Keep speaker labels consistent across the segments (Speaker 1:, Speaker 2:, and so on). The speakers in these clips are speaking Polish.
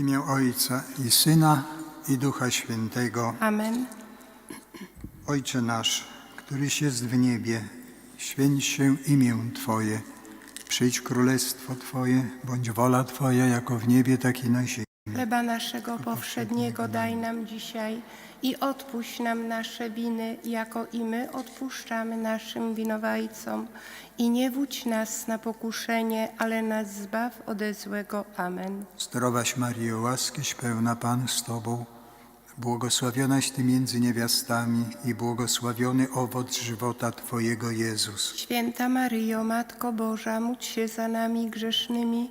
Speaker 1: imię Ojca i Syna i Ducha Świętego.
Speaker 2: Amen.
Speaker 1: Ojcze nasz, któryś jest w niebie, święć się imię Twoje. Przyjdź królestwo Twoje, bądź wola Twoja jako w niebie, tak i na ziemi.
Speaker 2: Chleba naszego powszedniego daj nam dzisiaj i odpuść nam nasze winy, jako i my odpuszczamy naszym winowajcom. I nie wódź nas na pokuszenie, ale nas zbaw ode złego. Amen.
Speaker 1: Zdrowaś Maryjo, łaskiś pełna Pan z Tobą, błogosławionaś Ty między niewiastami i błogosławiony owoc żywota Twojego Jezus.
Speaker 2: Święta Maryjo, Matko Boża, módl się za nami grzesznymi,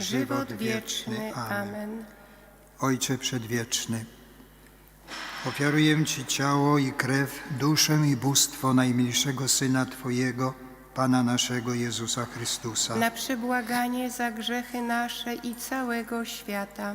Speaker 1: żywot wieczny. Amen. Ojcze Przedwieczny, ofiaruję Ci ciało i krew, duszę i bóstwo najmilszego Syna Twojego, Pana naszego Jezusa Chrystusa,
Speaker 2: Na przebłaganie za grzechy nasze i całego świata.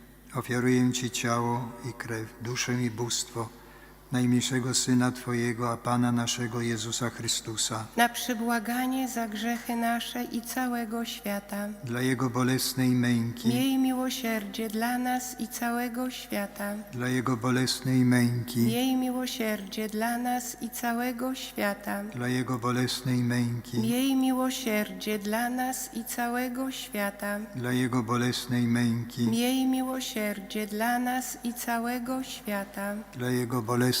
Speaker 1: ofiaruję Ci ciało i krew, duszę i bóstwo najmilszego Syna Twojego, a Pana naszego Jezusa Chrystusa,
Speaker 2: Na przybłaganie za grzechy nasze i całego świata.
Speaker 1: dla Jego bolesnej męki,
Speaker 2: Miej miłosierdzie dla nas i całego świata.
Speaker 1: dla Jego bolesnej męki,
Speaker 2: Miej miłosierdzie dla nas i całego świata.
Speaker 1: dla Jego bolesnej męki,
Speaker 2: Miej miłosierdzie dla nas i całego świata.
Speaker 1: dla Jego bolesnej męki,
Speaker 2: Miej miłosierdzie dla nas i całego świata.
Speaker 1: dla Jego bolesnej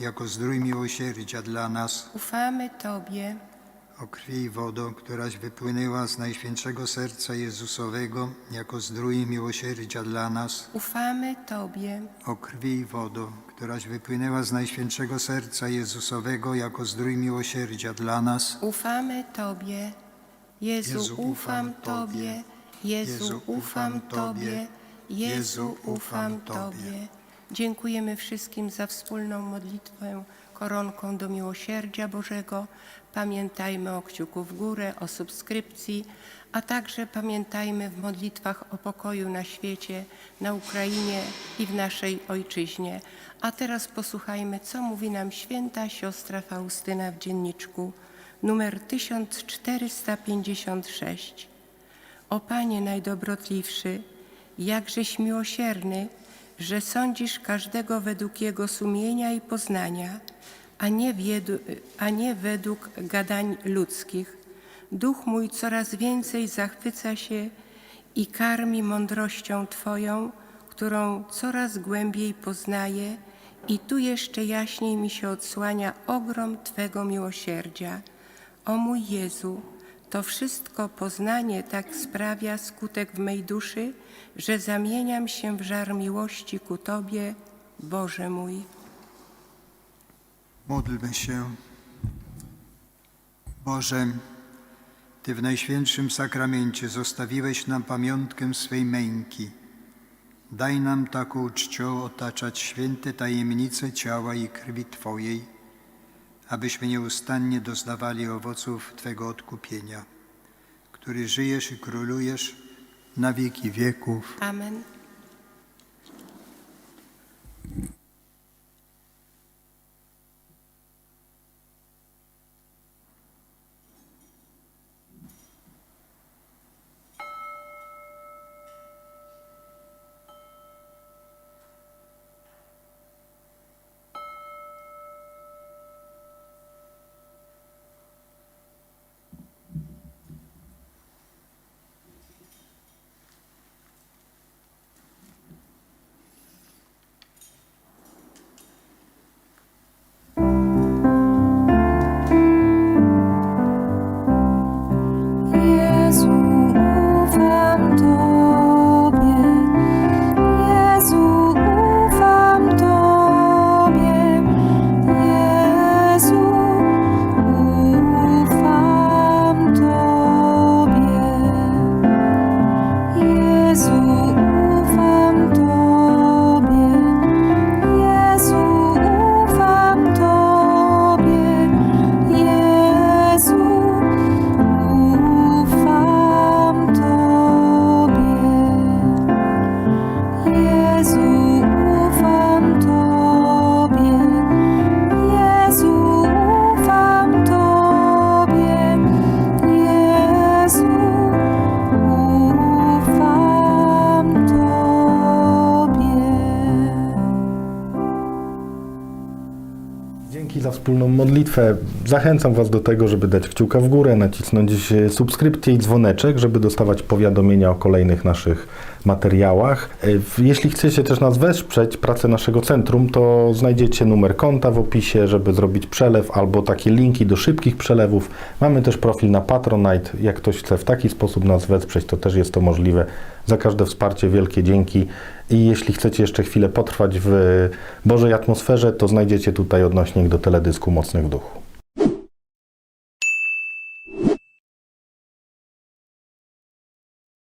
Speaker 1: jako zdrój miłosierdzia dla nas,
Speaker 2: Ufamy Tobie.
Speaker 1: o krwi i wodo, któraś wypłynęła z Najświętszego Serca Jezusowego jako zdrój miłosierdzia dla nas,
Speaker 2: Ufamy Tobie.
Speaker 1: o krwi i wodo, któraś wypłynęła z Najświętszego Serca Jezusowego jako zdrój miłosierdzia dla nas,
Speaker 2: Ufamy Tobie. Jezu,
Speaker 1: Jezu,
Speaker 2: ufam
Speaker 1: ufam
Speaker 2: Tobie.
Speaker 1: Tobie.
Speaker 2: Jezu, ufam Tobie. Jezu,
Speaker 1: Jezu,
Speaker 2: ufam
Speaker 1: ufam Tobie.
Speaker 2: Dziękujemy wszystkim za wspólną modlitwę koronką do miłosierdzia Bożego. Pamiętajmy o kciuku w górę, o subskrypcji, a także pamiętajmy w modlitwach o pokoju na świecie, na Ukrainie i w naszej ojczyźnie. A teraz posłuchajmy, co mówi nam święta siostra Faustyna w dzienniczku numer 1456. O Panie najdobrotlivszy, jakżeś miłosierny, że sądzisz każdego według jego sumienia i poznania, a nie, wiedu, a nie według gadań ludzkich. Duch mój coraz więcej zachwyca się i karmi mądrością Twoją, którą coraz głębiej poznaję i tu jeszcze jaśniej mi się odsłania ogrom Twego miłosierdzia. O mój Jezu, to wszystko poznanie tak sprawia skutek w mej duszy, że zamieniam się w żar miłości ku Tobie, Boże mój.
Speaker 1: Módlmy się. Boże, Ty w Najświętszym Sakramencie zostawiłeś nam pamiątkę swej męki. Daj nam taką czcią otaczać święte tajemnice ciała i krwi Twojej, abyśmy nieustannie doznawali owoców Twego odkupienia, który żyjesz i królujesz na wieki wieków.
Speaker 2: Amen.
Speaker 3: Zachęcam Was do tego, żeby dać kciuka w górę, nacisnąć e, subskrypcję i dzwoneczek, żeby dostawać powiadomienia o kolejnych naszych materiałach. E, Jeśli chcecie też nas wesprzeć, pracę naszego centrum, to znajdziecie numer konta w opisie, żeby zrobić przelew, albo takie linki do szybkich przelewów. Mamy też profil na Patronite. Jak ktoś chce w taki sposób nas wesprzeć, to też jest to możliwe. Za każde wsparcie wielkie dzięki. I jeśli chcecie jeszcze chwilę potrwać w Bożej atmosferze, to znajdziecie tutaj odnośnik do teledysku Mocnych w Duchu.